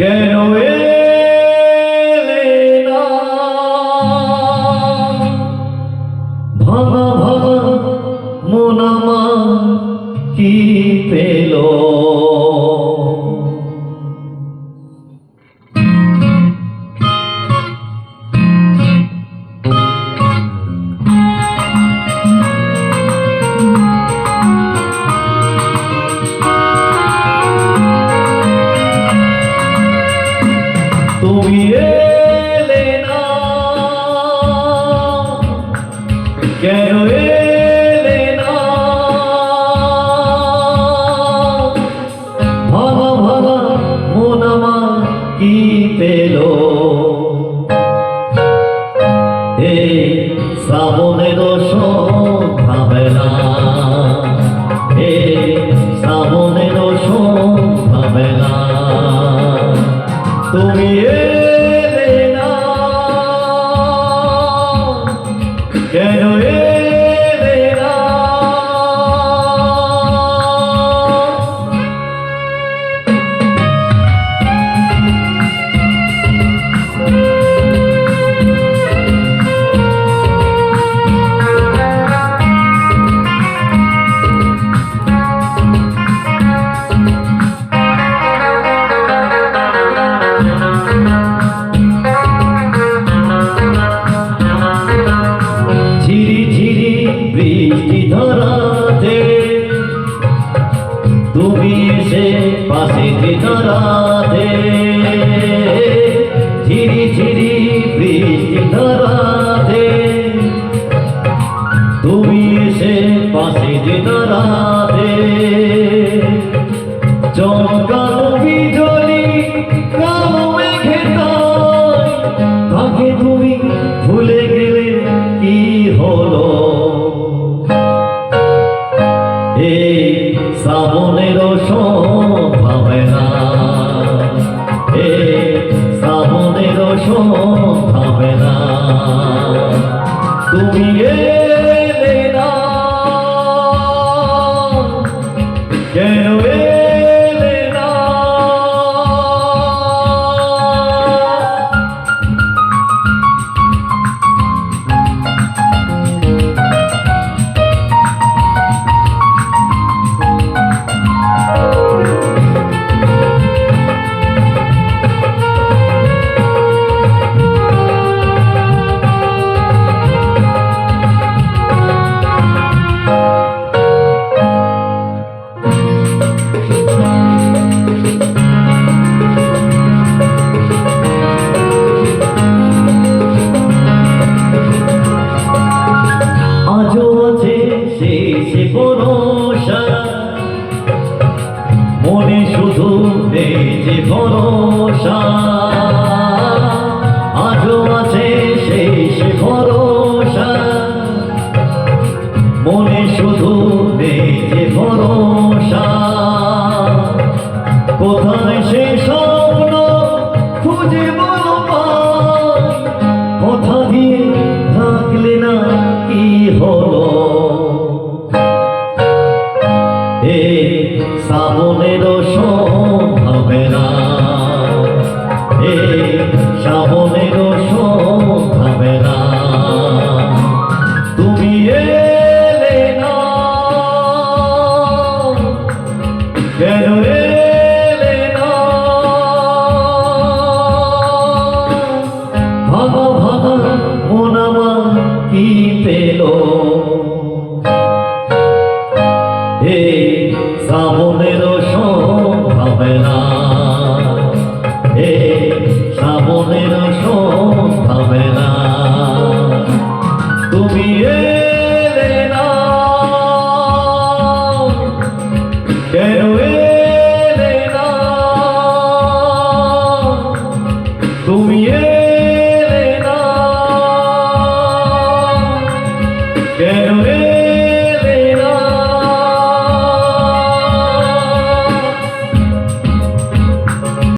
কেন ভাঙা ভাঙা মন আমার কি কেন এসে পাশে ধরাতে ঝিরি ঝিরি বৃষ্টি ধরাতে তুমি এসে পাশে ধরাতে শ্রাবণের ভাবে না। শ্রাবণের ভাবে না। তুমি এলে কোথায় সে স্বপ্ন খুঁজে বলো কথা দিয়ে থাকলে না কি হলো? এ শ্রাবণের হবে না এ শ্রাবণের হবে না তুমি এলে না। কেন শ্রাবণের হবে